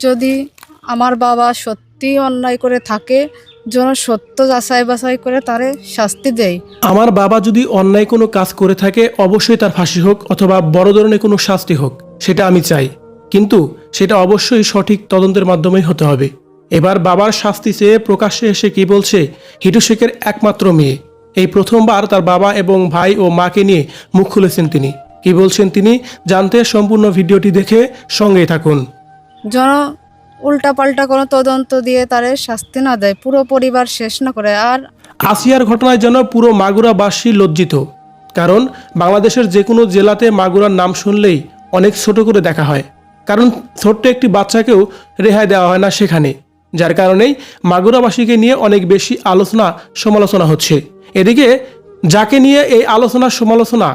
যদি আমার বাবা সত্যি অন্যায় করে থাকে, যেন সত্য যাচাই বাছাই করে তারে শাস্তি দেয়। আমার বাবা যদি অন্যায় কোনো কাজ করে থাকে, অবশ্যই তার ফাঁসি হোক অথবা বড় ধরনের কোনো শাস্তি হোক, সেটা আমি চাই। কিন্তু সেটা অবশ্যই সঠিক তদন্তের মাধ্যমেই হতে হবে। এবার বাবার শাস্তি চেয়ে প্রকাশ্যে এসে কি বলছে, হিটু শেখের একমাত্র মেয়ে। এই প্রথমবার তার বাবা এবং ভাই ও মাকে নিয়ে মুখ খুলেছেন তিনি। কি বলছেন তিনি, জানতে সম্পূর্ণ ভিডিওটি দেখে সঙ্গেই থাকুন। যেন উল্টাপাল্টা কোনো তদন্ত দিয়ে তারে শাস্তি না দেয়, পুরো পরিবার শেষ না করে। আর আসিয়ার ঘটনায় যেন পুরো মাগুরাবাসী লজ্জিত, কারণ বাংলাদেশের যে কোনো জেলাতে মাগুরার নাম শুনলেই অনেক ছোট করে দেখা হয়। কারণ ছোট্ট একটি বাচ্চাকেও রেহাই দেওয়া হয় না সেখানে, যার কারণেই মাগুরাবাসীকে নিয়ে অনেক বেশি আলোচনা সমালোচনা হচ্ছে। এদিকে যাকে নিয়ে এই আলোচনা সমালোচনা,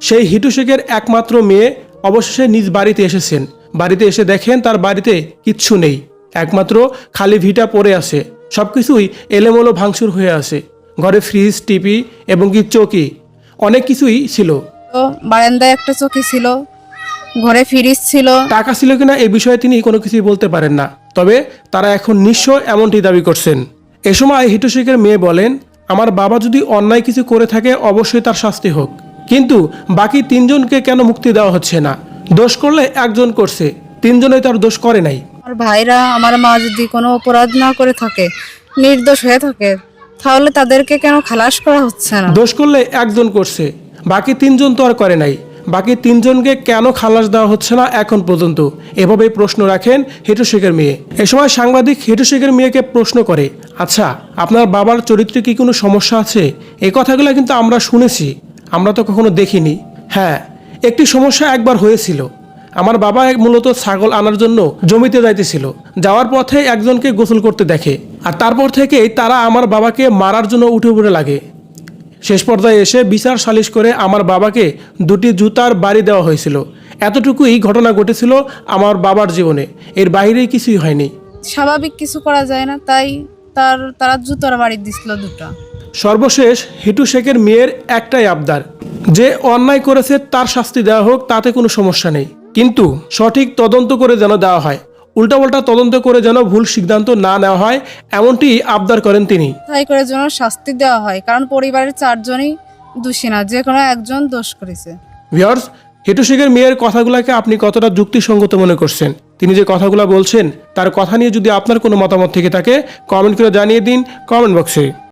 সেই হিটু শেখের একমাত্র মেয়ে অবশেষে নিজ বাড়িতে এসেছেন। বাড়িতে এসে দেখেন তার বাড়িতে কিচ্ছু নেই। একমাত্র খালি ভিটা পড়ে আছে। সবকিছুই এলোমেলো ভাঙচুর হয়ে আছে। ঘরে ফ্রিজ টিভি এবং কি চৌকি অনেক কিছুই ছিল। তো বারান্দায় একটা চকি ছিল। ঘরে ফ্রিজ ছিল। টাকা ছিল কিনা এই বিষয়ে তিনি কোনো কিছুই বলতে পারেন না। তবে তারা এখন নিঃস্ব এমনটি দাবি করছেন। এ সময় হিটু শেখের মেয়ে বলেন আমার বাবা যদি অন্যায় কিছু করে থাকে অবশ্যই তার শাস্তি হোক। কিন্তু বাকি তিনজনকে কেন মুক্তি দেওয়া হচ্ছে না? দোষ করলে একজন করছে তিনজনেই তার দোষ করে নাই। আমার ভাইরা আমার মা যদি কোনো অপরাধ না করে থাকে নির্দোষ হয়ে থাকে তাহলে তাদেরকে কেন খালাস করা হচ্ছে না? দোষ করলে একজন করছে বাকি তিনজন তো আর করে নাই। বাকি তিনজনকে কেন খালাস দেওয়া হচ্ছে না এখন পর্যন্ত? এভাবেই প্রশ্ন রাখেন হেটু শেখের মেয়ে। এ সময় সাংবাদিক হেটু শেখের মেয়েকে প্রশ্ন করে আচ্ছা আপনার বাবার চরিত্রে কি কোনো সমস্যা আছে? এই কথাগুলো কিন্তু আমরা শুনেছি আমরা তো কখনো দেখিনি। হ্যাঁ একটি সমস্যা একবার হয়েছিল। আমার বাবা মূলত ছাগল আনার জন্য জমিতে যাইতেছিল। যাওয়ার পথে একজনকে গোসল করতে দেখে আর তারপর থেকেই তারা আমার বাবাকে মারার জন্য উঠে পড়ে লাগে। শেষ পর্যায়ে এসে বিচার সালিশ করে আমার বাবাকে দুটি জুতার বাড়ি দেওয়া হয়েছিল। এতটুকুই ঘটনা ঘটেছিল আমার বাবার জীবনে। এর বাইরে কিছুই হয়নি। স্বাভাবিক কিছু করা যায় না তাই তার তারা জুতোর বাড়ি দিছিল দুটো। সর্বশেষ হিটু শেখের মেয়ের একটাই আবদার যে অন্যায় করেছে তার শাস্তি দেওয়া হোক তাতে কোনো সমস্যা নেই। কিন্তু সঠিক তদন্ত করে যেন দেওয়া হয় উল্টাপাল্টা তদন্ত করে যেন ভুল সিদ্ধান্ত না নেওয়া হয় এমনটি আবদার করেন তিনি। তাই করে যেন শাস্তি দেওয়া হয় কারণ পরিবারের চারজনই দোষী না যে কোনো একজন দোষ করেছে। ভিওর্স হেটু শেখের মেয়ের কথাগুলোকে আপনি কতটা যুক্তিসঙ্গত মনে করছেন? তিনি যে কথাগুলো বলছেন তার কথা নিয়ে যদি আপনার কোনো মতামত থেকে থাকে কমেন্ট করে জানিয়ে দিন কমেন্ট বক্সে